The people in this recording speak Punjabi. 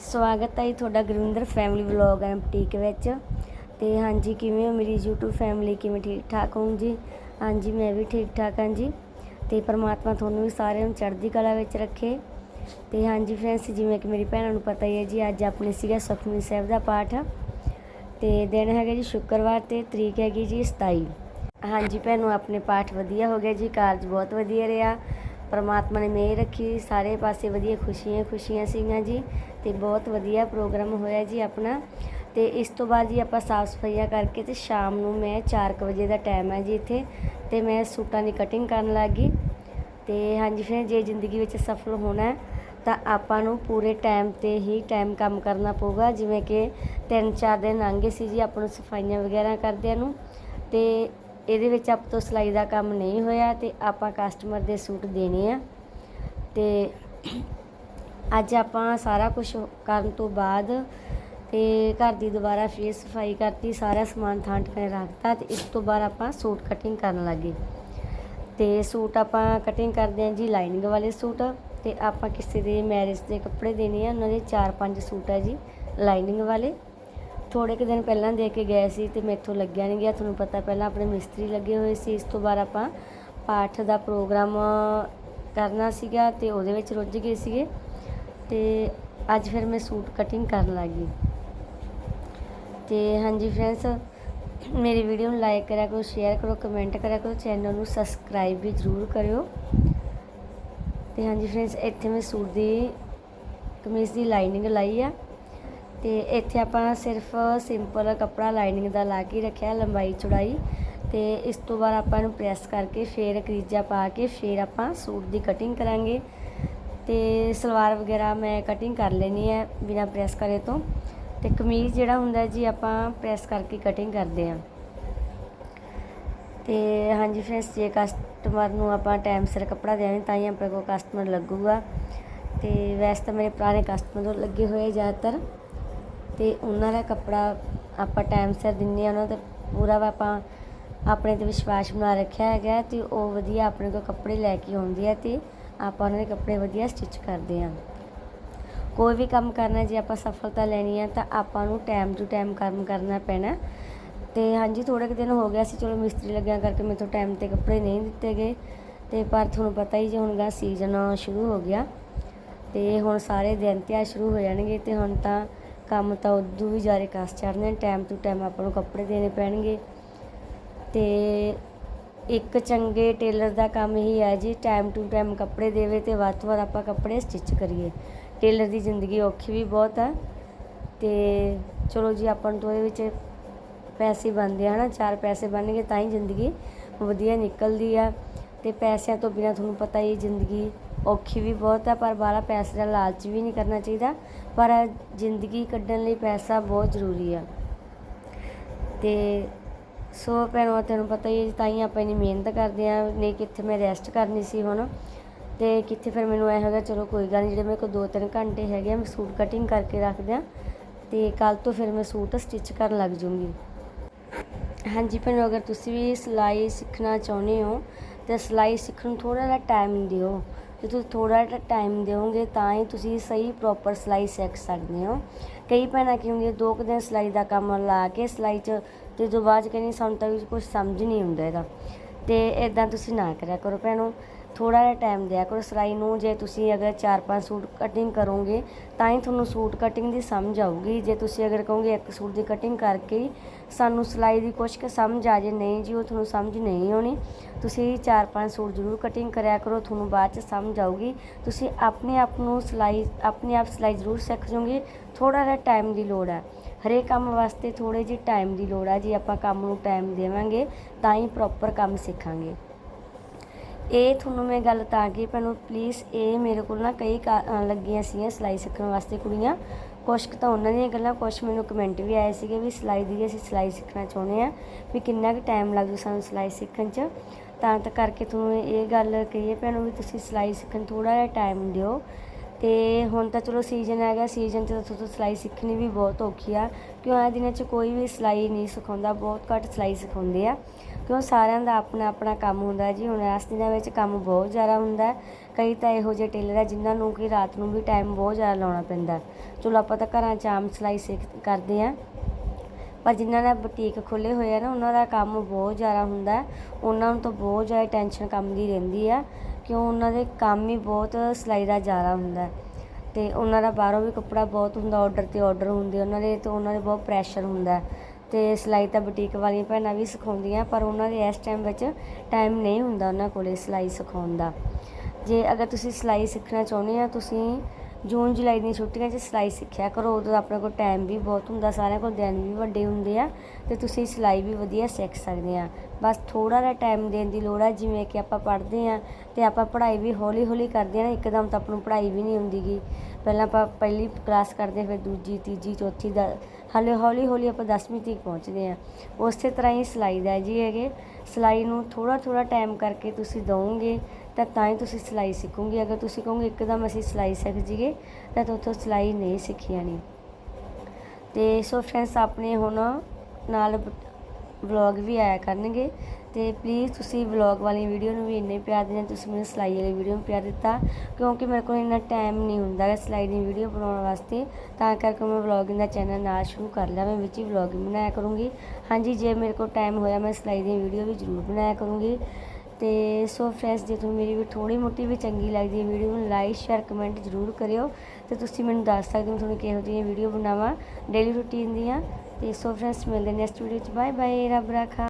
ਸਵਾਗਤ ਹੈ ਜੀ ਤੁਹਾਡਾ Gurvinder family vlog and boutique ਵਿੱਚ। ਤੇ ਹਾਂਜੀ, ਕਿਵੇਂ ਹੋ ਮੇਰੀ YouTube ਫੈਮਿਲੀ ਕਿਵੇਂ ਠੀਕ ਠਾਕ ਹੋ ਜੀ? ਹਾਂਜੀ, ਮੈਂ ਵੀ ਠੀਕ ਠਾਕ ਹਾਂ ਜੀ। ਤੇ ਪਰਮਾਤਮਾ ਤੁਹਾਨੂੰ ਵੀ ਸਾਰਿਆਂ ਨੂੰ ਚੜ੍ਹਦੀ ਕਲਾ ਵਿੱਚ ਰੱਖੇ। ਤੇ ਹਾਂਜੀ ਫਰੈਂਡਸ ਜਿਵੇਂ ਕਿ ਮੇਰੀ ਭੈਣਾਂ ਨੂੰ ਪਤਾ ਹੀ ਹੈ ਜੀ, ਅੱਜ ਆਪਣੇ ਸੀਗਾ ਸੁਖਮਨੀ ਸਾਹਿਬ ਦਾ ਪਾਠ। ਤੇ ਦਿਨ ਹੈਗਾ ਜੀ ਸ਼ੁੱਕਰਵਾਰ ਤੇ, ਤਰੀਕ ਹੈਗੀ ਜੀ 27 ਹਾਂਜੀ ਭੈਣੋ, ਆਪਣੇ ਪਾਠ ਵਧੀਆ ਹੋ ਗਿਆ ਜੀ ਕਾਰਜ ਬਹੁਤ ਵਧੀਆ ਰਿਹਾ। ਪਰਮਾਤਮਾ ਨੇ ਮਿਹਰ ਰੱਖੀ, ਸਾਰੇ ਪਾਸੇ ਵਧੀਆ ਖੁਸ਼ੀਆਂ ਖੁਸ਼ੀਆਂ ਸੀਗੀਆਂ ਜੀ ਤੇ ਬਹੁਤ ਵਧੀਆ ਪ੍ਰੋਗਰਾਮ ਹੋਇਆ ਜੀ ਆਪਣਾ ਤੇ ਇਸ ਤੋਂ ਬਾਅਦ ਜੀ ਆਪਾਂ ਸਾਫ਼ ਸਫਾਈਆਂ ਕਰਕੇ ਤੇ ਸ਼ਾਮ ਨੂੰ ਮੈਂ 4:00 ਵਜੇ ਦਾ ਟਾਈਮ ਹੈ ਜੀ ਇੱਥੇ ਤੇ ਮੈਂ ਸੂਟਾਂ ਦੀ ਕਟਿੰਗ ਕਰਨ ਲੱਗ ਗਈ ਤੇ ਹਾਂਜੀ ਫਿਰ ਜੇ ਜ਼ਿੰਦਗੀ ਵਿੱਚ ਸਫਲ ਹੋਣਾ ਹੈ ਤਾਂ ਆਪਾਂ ਨੂੰ ਪੂਰੇ ਟਾਈਮ ਤੇ ਹੀ ਟਾਈਮ ਕੰਮ ਕਰਨਾ ਪਊਗਾ, ਜਿਵੇਂ ਕਿ 3-4 ਦਿਨ ਲੰਘੇ ਸੀ ਜੀ ਆਪਾਂ ਨੂੰ ਸਫਾਈਆਂ ਵਗੈਰਾ ਕਰਦਿਆਂ ਨੂੰ ਤੇ ਇਹਦੇ ਵਿੱਚ ਆਪ ਤੋਂ ਸਿਲਾਈ ਦਾ ਕੰਮ ਨਹੀਂ ਹੋਇਆ ਤੇ ਆਪਾਂ ਕਸਟਮਰ ਦੇ ਸੂਟ ਦੇਣੇ ਆ। ਤੇ ਅੱਜ ਆਪਾਂ ਸਾਰਾ ਕੁਝ ਕਰਨ ਤੋਂ ਬਾਅਦ ਤੇ ਘਰ ਦੀ ਦੁਬਾਰਾ ਫੇਰ ਸਫ਼ਾਈ ਕਰਤੀ, ਸਾਰਾ ਸਮਾਨ ਥਾਂ ਟਿਕਾਣੇ ਰੱਖਤਾ ਤੇ ਇਸ ਤੋਂ ਬਾਅਦ ਆਪਾਂ ਸੂਟ ਕਟਿੰਗ ਕਰਨ ਲੱਗੇ। ਤੇ ਸੂਟ ਆਪਾਂ ਕਟਿੰਗ ਕਰਦੇ ਹਾਂ ਜੀ ਲਾਈਨਿੰਗ ਵਾਲੇ ਸੂਟ ਤੇ ਆਪਾਂ ਕਿਸੇ ਦੇ ਮੈਰਿਜ ਦੇ ਕੱਪੜੇ ਦੇਣੇ ਆ, ਉਹਨਾਂ ਦੇ 4-5 ਸੂਟ ਹੈ ਜੀ ਲਾਈਨਿੰਗ ਵਾਲੇ। ਥੋੜੇ ਕੁ ਦਿਨ ਪਹਿਲਾਂ ਦੇ ਕੇ ਗਏ ਸੀ ਤੇ ਮੈਥੋਂ ਲੱਗਿਆ ਨਹੀਂ ਗਿਆ। ਤੁਹਾਨੂੰ ਪਤਾ ਪਹਿਲਾਂ ਆਪਣੇ ਮਿਸਤਰੀ ਲੱਗੇ ਹੋਏ ਸੀ। ਇਸ ਤੋਂ ਬਾਅਦ ਆਪਾਂ ਪਾਠ ਦਾ ਪ੍ਰੋਗਰਾਮ ਕਰਨਾ ਸੀਗਾ ਤੇ ਉਹਦੇ ਵਿੱਚ ਰੁੱਝ ਗਏ ਸੀਗੇ। ਤੇ ਅੱਜ ਫਿਰ ਮੈਂ ਸੂਟ ਕਟਿੰਗ ਕਰਨ ਲੱਗੀ ਤੇ ਹਾਂਜੀ ਫਰੈਂਡਸ ਮੇਰੀ ਵੀਡੀਓ ਨੂੰ ਲਾਈਕ ਕਰਿਆ ਕਰੋ ਸ਼ੇਅਰ ਕਰੋ ਕਮੈਂਟ ਕਰਿਆ ਕਰੋ ਚੈਨਲ ਨੂੰ ਸਬਸਕ੍ਰਾਈਬ ਵੀ ਜ਼ਰੂਰ ਕਰਿਓ। ਤੇ ਹਾਂਜੀ ਫਰੈਂਡਸ ਇੱਥੇ ਮੈਂ ਸੂਟ ਦੀ ਕਮੀਜ਼ ਦੀ ਲਾਈਨਿੰਗ ਲਾਈ ਆ। ਤੇ ਇੱਥੇ ਆਪਾਂ ਸਿਰਫ ਸਿੰਪਲ ਕੱਪੜਾ ਲਾਈਨਿੰਗ ਦਾ ਲਾ ਕੇ ਰੱਖਿਆ, ਲੰਬਾਈ ਚੌੜਾਈ ਤੇ ਇਸ ਤੋਂ ਬਾਅਦ ਆਪਾਂ ਇਹਨੂੰ ਪ੍ਰੈਸ ਕਰਕੇ ਫੇਰ ਕਰੀਜਾ ਪਾ ਕੇ ਫੇਰ ਆਪਾਂ ਸੂਟ ਦੀ ਕਟਿੰਗ ਕਰਾਂਗੇ ਤੇ ਸਲਵਾਰ ਵਗੈਰਾ ਮੈਂ ਕਟਿੰਗ ਕਰ ਲੈਣੀ ਹੈ ਬਿਨਾ ਪ੍ਰੈਸ ਕਰੇ ਤੋਂ ਤੇ ਕਮੀਜ਼ ਜਿਹੜਾ ਹੁੰਦਾ ਜੀ ਆਪਾਂ ਪ੍ਰੈਸ ਕਰਕੇ ਕਟਿੰਗ ਕਰਦੇ ਹਾਂ। ਤੇ ਹਾਂਜੀ ਫਰੈਂਡਸ ਜੇ ਕਸਟਮਰ ਨੂੰ ਆਪਾਂ ਟਾਈਮ ਸਿਰ ਕੱਪੜਾ ਦੇਵਾਂਗੇ ਤਾਂ ਹੀ ਆਪਣੇ ਕੋਲ ਕਸਟਮਰ ਲੱਗੂਗਾ ਤੇ ਵੈਸੇ ਤਾਂ ਮੇਰੇ ਪੁਰਾਣੇ ਕਸਟਮਰ ਤੋਂ ਲੱਗੇ ਹੋਏ ਜ਼ਿਆਦਾਤਰ। ਤੇ ਉਹਨਾਂ ਦਾ ਕੱਪੜਾ ਆਪਾਂ ਟਾਈਮ ਸਿਰ ਦਿੰਨੇ ਆ ਉਹਨਾਂ ਤੇ ਪੂਰਾ ਆਪਾਂ ਆਪਣੇ ਤੇ ਵਿਸ਼ਵਾਸ ਬਣਾ ਰੱਖਿਆ ਹੈਗਾ ਤੇ ਉਹ ਵਧੀਆ ਆਪਣੇ ਕੋਲ ਕੱਪੜੇ ਲੈ ਕੇ ਆਉਂਦੇ ਆ ਤੇ ਆਪਾਂ ਉਹਨਾਂ ਦੇ ਕੱਪੜੇ ਵਧੀਆ ਸਟਿਚ ਕਰਦੇ ਆ ਕੋਈ ਵੀ ਕੰਮ ਕਰਨਾ, ਜੇ ਆਪਾਂ ਸਫਲਤਾ ਲੈਣੀ ਹੈ ਤਾਂ ਆਪਾਂ ਨੂੰ ਟਾਈਮ ਟੂ ਟਾਈਮ ਕੰਮ ਕਰਨਾ ਪੈਣਾ। ਤੇ ਹਾਂਜੀ ਥੋੜੇ ਕੁ ਦਿਨ ਹੋ ਗਿਆ ਸੀ, ਚਲੋ ਮਿਸਤਰੀ ਲੱਗਿਆ ਕਰਕੇ ਮੈਨੂੰ ਟਾਈਮ ਤੇ ਕੱਪੜੇ ਨਹੀਂ ਦਿੱਤੇ ਗਏ। ਤੇ ਪਰ ਤੁਹਾਨੂੰ ਪਤਾ ਹੀ ਜੇ ਹੁਣ ਗਾ ਸੀਜ਼ਨ ਸ਼ੁਰੂ ਹੋ ਗਿਆ ਤੇ ਹੁਣ ਸਾਰੇ ਦਿਨ ਤਿਉਹਾਰ ਸ਼ੁਰੂ ਹੋ ਜਾਣਗੇ ਤੇ ਹੁਣ ਤਾਂ ਕੰਮ ਤਾਂ ਉਦੋਂ ਵੀ ਜ਼ਿਆਦਾ ਕਸ ਚੜਨੇ ਟਾਈਮ ਟੂ ਟਾਈਮ ਆਪਾਂ ਨੂੰ ਕੱਪੜੇ ਦੇਣੇ ਪੈਣਗੇ। ਤੇ ਇੱਕ ਚੰਗੇ ਟੇਲਰ ਦਾ ਕੰਮ ਹੀ ਹੈ ਜੀ ਟਾਈਮ ਟੂ ਟਾਈਮ ਕੱਪੜੇ ਦੇਵੇ ਤੇ ਵੱਧ ਤੋਂ ਵੱਧ ਆਪਾਂ ਕੱਪੜੇ ਸਟਿਚ ਕਰੀਏ। ਟੇਲਰ ਦੀ ਜ਼ਿੰਦਗੀ ਔਖੀ ਵੀ ਬਹੁਤ ਆ। ਤੇ ਚਲੋ ਜੀ, ਆਪਾਂ ਨੂੰ ਤੋਂ ਇਹਦੇ ਵਿੱਚ ਪੈਸੇ ਬਣਦੇ ਆ, ਹਨਾ? ਚਾਰ ਪੈਸੇ ਬਣਨਗੇ ਤਾਂ ਹੀ ਜ਼ਿੰਦਗੀ ਵਧੀਆ ਨਿਕਲਦੀ ਆ। ਤੇ ਪੈਸਿਆਂ ਤੋਂ ਬਿਨਾ ਤੁਹਾਨੂੰ ਪਤਾ ਹੀ ਜ਼ਿੰਦਗੀ ਔਖੀ ਵੀ ਬਹੁਤ ਹੈ ਪਰ ਬਾਹਲਾ ਪੈਸੇ ਦਾ ਲਾਲਚ ਵੀ ਨਹੀਂ ਕਰਨਾ ਚਾਹੀਦਾ। ਪਰ ਜ਼ਿੰਦਗੀ ਕੱਢਣ ਲਈ ਪੈਸਾ ਬਹੁਤ ਜ਼ਰੂਰੀ ਆ। ਤੇ ਸੋ ਭੈਣੋ, ਤੈਨੂੰ ਪਤਾ ਹੀ ਹੈ ਤਾਂ ਹੀ ਆਪਾਂ ਇੰਨੀ ਮਿਹਨਤ ਕਰਦੇ ਆ, ਨਹੀਂ ਕਿੱਥੇ ਮੈਂ ਰੈਸਟ ਕਰਨੀ ਸੀ ਹੁਣ। ਤੇ ਕਿੱਥੇ ਫਿਰ ਮੈਨੂੰ ਐ ਹੈਗਾ, ਚਲੋ ਕੋਈ ਗੱਲ ਨਹੀਂ, ਜਿਹੜੇ ਮੇਰੇ ਕੋਲ 2-3 ਘੰਟੇ ਹੈਗੇ ਆ, ਮੈਂ ਸੂਟ ਕਟਿੰਗ ਕਰਕੇ ਰੱਖਦੇ ਦਿਆਂ ਤੇ ਕੱਲ ਤੋਂ ਫਿਰ ਮੈਂ ਸੂਟ ਸਟਿਚ ਕਰਨ ਲੱਗ ਜੂੰਗੀ। ਹਾਂਜੀ ਭੈਣੋ, ਅਗਰ ਤੁਸੀਂ ਵੀ ਸਿਲਾਈ ਸਿੱਖਣਾ ਚਾਹੁੰਦੇ ਹੋ, ਤੇ ਸਿਲਾਈ ਸਿੱਖਣ ਨੂੰ ਥੋੜਾ ਜਿਹਾ ਟਾਈਮ ਦਿਓ। ਜੇ ਤੁਸੀਂ ਥੋੜਾ ਜਿਹਾ ਟਾਈਮ ਦਿਓਗੇ ਤਾਂ ਹੀ ਤੁਸੀਂ ਸਹੀ ਪ੍ਰੋਪਰ ਸਿਲਾਈ ਸਿੱਖ ਸਕਦੇ ਹੋ। ਕਈ ਭੈਣਾਂ ਕੀ ਹੁੰਦੀਆਂ, ਦੋ ਕੁ ਦਿਨ ਸਿਲਾਈ ਦਾ ਕੰਮ ਲਾ ਕੇ ਸਿਲਾਈ 'ਚ ਤੇ ਜੋ ਬਾਅਦ 'ਚ ਕਹਿੰਦੀ ਸਾਨੂੰ ਤਾਂ ਕੁਝ ਸਮਝ ਨਹੀਂ ਹੁੰਦਾ ਇਹਦਾ। ਤੇ ਇਦਾਂ ਤੁਸੀਂ ਨਾ ਕਰਿਆ ਕਰੋ ਭੈਣੋ। ਥੋੜਾ ਜਿਹਾ ਟਾਈਮ ਦਿਆ ਕਰੋ। ਸਿਲਾਈ ਨੂੰ ਜੇ ਤੁਸੀਂ ਅਗਰ 4-5 ਸੂਟ ਕਟਿੰਗ ਕਰੋਗੇ, ਤਾਂ ਹੀ ਤੁਹਾਨੂੰ ਸੂਟ ਕਟਿੰਗ ਦੀ ਸਮਝ ਆਊਗੀ। ਜੇ ਤੁਸੀਂ ਅਗਰ ਕਹੋਗੇ ਇੱਕ ਸੂਟ ਦੀ ਕਟਿੰਗ ਕਰਕੇ ਹੀ ਸਾਨੂੰ ਸਿਲਾਈ ਦੀ ਕੁਛ ਕੁ ਸਮਝ ਆ ਜੇ ਨਹੀਂ ਜੀ, ਉਹ ਤੁਹਾਨੂੰ ਸਮਝ ਨਹੀਂ ਆਉਣੀ, ਤੁਸੀਂ 4-5 ਸੂਟ ਜ਼ਰੂਰ ਕਟਿੰਗ ਕਰਿਆ ਕਰੋ, ਤੁਹਾਨੂੰ ਬਾਅਦ ਚ ਸਮਝ ਆਊਗੀ। ਤੁਸੀਂ ਆਪਣੇ ਆਪ ਨੂੰ ਸਿਲਾਈ, ਆਪਣੇ ਆਪ ਸਿਲਾਈ ਜ਼ਰੂਰ ਸਿੱਖ ਜਾਓਗੇ ਥੋੜਾ ਜਿਹਾ ਟਾਈਮ ਦੀ ਲੋੜ ਹੈ ਹਰੇਕ ਕੰਮ ਵਾਸਤੇ ਥੋੜੇ ਜਿਹੇ ਟਾਈਮ ਦੀ ਲੋੜ ਹੈ ਜੀ ਆਪਾਂ ਕੰਮ ਨੂੰ ਟਾਈਮ ਦੇਵਾਂਗੇ, ਤਾਂ ਹੀ ਪ੍ਰੋਪਰ ਕੰਮ ਸਿੱਖਾਂਗੇ। ਇਹ ਤੁਹਾਨੂੰ ਮੈਂ ਗੱਲ ਤਾਂ ਕਿ ਭੈਣੋ ਪਲੀਜ਼ ਇਹ ਮੇਰੇ ਕੋਲ ਨਾ ਕਈ ਕਾ- ਲੱਗੀਆਂ ਸੀਗੀਆਂ ਸਿਲਾਈ ਸਿੱਖਣ ਵਾਸਤੇ ਕੁੜੀਆਂ। ਕੁਛ ਕੁ ਤਾਂ ਉਹਨਾਂ ਦੀਆਂ ਗੱਲਾਂ, ਕੁਛ ਮੈਨੂੰ ਕਮੈਂਟ ਵੀ ਆਏ ਸੀਗੇ ਵੀ ਸਿਲਾਈ ਦੀ ਅਸੀਂ ਸਿਲਾਈ ਸਿੱਖਣਾ ਚਾਹੁੰਦੇ ਆ ਵੀ ਕਿੰਨਾ ਕੁ ਟਾਈਮ ਲੱਗ ਲੱਗੂ ਸਾਨੂੰ ਸਿਲਾਈ ਸਿੱਖਣ 'ਚ। ਤਾਂ ਤਾਂ ਕਰਕੇ ਤੁਹਾਨੂੰ ਇਹ ਗੱਲ ਕਹੀਏ ਭੈਣੋ ਵੀ ਤੁਸੀਂ ਸਿਲਾਈ ਸਿੱਖਣ ਥੋੜਾ ਜਿਹਾ ਟਾਈਮ ਦਿਓ। ਤੇ ਹੁਣ ਤਾਂ ਚਲੋ ਸੀਜ਼ਨ ਹੈਗਾ ਸੀਜ਼ਨ 'ਚ ਤਾਂ ਤੁਹਾਨੂੰ ਸਿਲਾਈ ਸਿੱਖਣੀ ਵੀ ਬਹੁਤ ਔਖੀ ਆ। ਕਿਉਂ ਆਹ ਦਿਨਾਂ 'ਚ ਕੋਈ ਵੀ ਸਿਲਾਈ ਨਹੀਂ ਸਿਖਾਉਂਦਾ, ਬਹੁਤ ਘੱਟ ਸਿਲਾਈ ਸਿਖਾਉਂਦੇ ਆ। ਕਿਉਂ ਸਾਰਿਆਂ ਦਾ ਆਪਣਾ ਆਪਣਾ ਕੰਮ ਹੁੰਦਾ ਜੀ, ਹੁਣ ਇਸ ਦਿਨਾਂ ਵਿੱਚ ਕੰਮ ਬਹੁਤ ਜ਼ਿਆਦਾ ਹੁੰਦਾ। ਕਈ ਤਾਂ ਇਹੋ ਜਿਹੇ ਟੇਲਰ ਆ ਜਿਨ੍ਹਾਂ ਨੂੰ ਕਿ ਰਾਤ ਨੂੰ ਵੀ ਟਾਈਮ ਬਹੁਤ ਜ਼ਿਆਦਾ ਲਾਉਣਾ ਪੈਂਦਾ। ਚਲੋ ਆਪਾਂ ਤਾਂ ਘਰਾਂ 'ਚ ਆਮ ਸਿਲਾਈ ਸਿੱਖ, ਕਰਦੇ ਆ। ਪਰ ਜਿਨ੍ਹਾਂ ਨੇ ਬੁਟੀਕ ਖੋਲ੍ਹੇ ਹੋਏ ਆ ਨਾ, ਉਹਨਾਂ ਦਾ ਕੰਮ ਬਹੁਤ ਜ਼ਿਆਦਾ ਹੁੰਦਾ ਹੈ। ਉਹਨਾਂ ਨੂੰ ਤਾਂ ਬਹੁਤ ਜ਼ਿਆਦਾ ਟੈਨਸ਼ਨ ਕੰਮ ਦੀ ਰਹਿੰਦੀ ਆ, ਕਿਉਂ ਉਹਨਾਂ ਦੇ ਕੰਮ ਹੀ ਬਹੁਤ ਸਿਲਾਈ ਦਾ ਜ਼ਿਆਦਾ ਹੁੰਦਾ ਹੈ। ਤੇ ਉਹਨਾਂ ਦਾ ਬਾਹਰੋਂ ਵੀ ਕੱਪੜਾ ਬਹੁਤ ਹੁੰਦਾ ਆਰਡਰ ਤੇ ਆਰਡਰ ਹੁੰਦੇ ਉਹਨਾਂ ਦੇ ਤੇ ਉਹਨਾਂ ਦੇ ਬਹੁਤ ਪ੍ਰੈਸ਼ਰ ਹੁੰਦਾ ਹੈ। ਤੇ ਸਿਲਾਈ ਤਾਂ ਬੁਟੀਕ ਵਾਲੀਆਂ ਭੈਣਾਂ ਵੀ ਸਿਖਾਉਂਦੀਆਂ, ਪਰ ਉਹਨਾਂ ਦੇ ਇਸ ਟਾਈਮ ਵਿੱਚ ਟਾਈਮ ਨਹੀਂ ਹੁੰਦਾ ਉਹਨਾਂ ਕੋਲੇ ਸਿਲਾਈ ਸਿਖਾਉਣ ਦਾ ਜੇ ਅਗਰ ਤੁਸੀਂ ਸਿਲਾਈ ਸਿੱਖਣਾ ਚਾਹੁੰਦੇ ਆ, ਤੁਸੀਂ ਜੂਨ ਜੁਲਾਈ ਦੀਆਂ ਛੁੱਟੀਆਂ 'ਚ ਸਿਲਾਈ ਸਿੱਖਿਆ ਕਰੋ, ਉਦੋਂ ਆਪਣੇ ਕੋਲ ਟਾਈਮ ਵੀ ਬਹੁਤ ਹੁੰਦਾ, ਸਾਰਿਆਂ ਕੋਲ ਦਿਨ ਵੀ ਵੱਡੇ ਹੁੰਦੇ ਆ ਤੇ ਤੁਸੀਂ ਸਿਲਾਈ ਵੀ ਵਧੀਆ ਸਿੱਖ ਸਕਦੇ ਆ। ਬਸ ਥੋੜਾ ਜਿਹਾ ਟਾਈਮ ਦੇਣ ਦੀ ਲੋੜ ਹੈ ਜਿਵੇਂ ਕਿ ਆਪਾਂ ਪੜ੍ਹਦੇ ਆ ਤੇ ਆਪਾਂ ਪੜ੍ਹਾਈ ਵੀ ਹੌਲੀ ਹੌਲੀ ਕਰਦੇ ਆ ਨਾ, ਇੱਕਦਮ ਤਾਂ ਆਪਾਂ ਨੂੰ ਪੜ੍ਹਾਈ ਵੀ ਨਹੀਂ ਹੁੰਦੀਗੀ ਪਹਿਲਾਂ ਆਪਾਂ ਪਹਿਲੀ ਕਲਾਸ ਕਰਦੇ, ਫਿਰ ਦੂਜੀ, ਤੀਜੀ, ਚੌਥੀ, ਦਾ ਹਾਲੇ ਹੌਲੀ ਹੌਲੀ ਆਪਾਂ 10ਵੀਂ ਤੱਕ ਪਹੁੰਚਦੇ ਆ ਉਸੇ ਤਰ੍ਹਾਂ ਹੀ ਸਿਲਾਈ ਦਾ ਜੀ ਹੈਗੇ। ਸਿਲਾਈ ਨੂੰ ਥੋੜਾ ਥੋੜਾ ਟਾਈਮ ਕਰਕੇ ਤੁਸੀਂ ਦਵੋਗੇ, ਤਾਂ ਤਾਂ ਹੀ ਤੁਸੀਂ ਸਿਲਾਈ ਸਿੱਖੋਗੇ। ਅਗਰ ਤੁਸੀਂ ਕਹੋਗੇ ਇੱਕਦਮ ਅਸੀਂ ਸਿਲਾਈ ਸਿੱਖ ਜੀਏ, ਤਾਂ ਤੁਹਾਨੂੰ ਸਿਲਾਈ ਨਹੀਂ ਸਿੱਖੀ ਜਾਣੀ। ਤੇ ਸੋ ਫਰੈਂਡਸ ਆਪਣੇ ਹੁਣ ਨਾਲ ਵਲੌਗ ਵੀ ਆਇਆ ਕਰਨਗੇ। ਤੇ ਪਲੀਜ਼ ਤੁਸੀਂ ਵਲੌਗ ਵਾਲੀ ਵੀਡੀਓ ਨੂੰ ਵੀ ਇੰਨੇ ਪਿਆਰ ਦੇਣਾ ਤੁਸੀਂ ਮੈਨੂੰ ਸਿਲਾਈ ਵਾਲੀ ਵੀਡੀਓ ਨੂੰ ਪਿਆਰ ਦਿੱਤਾ, ਕਿਉਂਕਿ ਮੇਰੇ ਕੋਲ ਇੰਨਾ ਟਾਈਮ ਨਹੀਂ ਹੁੰਦਾ ਹੈ ਸਿਲਾਈ ਦੀ ਵੀਡੀਓ ਬਣਾਉਣ ਵਾਸਤੇ। ਤਾਂ ਕਰਕੇ ਮੈਂ ਵਲੌਗਿੰਗ ਦਾ ਚੈਨਲ ਨਾਲ ਸ਼ੁਰੂ ਕਰ ਲਿਆ, ਮੈਂ ਵਿੱਚ ਹੀ ਵਲੌਗਿੰਗ ਬਣਾਇਆ ਕਰੂੰਗੀ। ਹਾਂਜੀ, ਜੇ ਮੇਰੇ ਕੋਲ ਟਾਈਮ ਹੋਇਆ, ਮੈਂ ਸਿਲਾਈ ਦੀ ਵੀਡੀਓ ਵੀ ਜ਼ਰੂਰ ਬਣਾਇਆ ਕਰੂੰਗੀ। ਤੇ ਸੋ ਫਰੈਂਡਸ ਜੇ ਤੁਹਾਨੂੰ ਮੇਰੀ ਵੀ ਥੋੜੀ ਮੋਟੀ ਵੀ ਚੰਗੀ ਲੱਗਦੀ ਹੈ ਵੀਡੀਓ ਨੂੰ ਲਾਈਕ ਸ਼ੇਅਰ ਕਮੈਂਟ ਜ਼ਰੂਰ ਕਰਿਓ। ਤੇ ਤੁਸੀਂ ਮੈਨੂੰ ਦੱਸ ਸਕਦੇ ਹੋ ਤੁਹਾਨੂੰ ਕਿਹੋ ਜਿਹੀਆਂ ਵੀਡੀਓ ਬਣਾਵਾਂ। ਡੇਲੀ ਰੂਟੀਨ ਦੀਆਂ। ਤੇ ਸੋ ਫਰੈਂਡਸ ਮਿਲਦੇ ਨੈਕਸਟ ਵੀਡੀਓ ਚ ਬਾਏ ਬਾਏ ਰੱਬ ਰਾਖਾ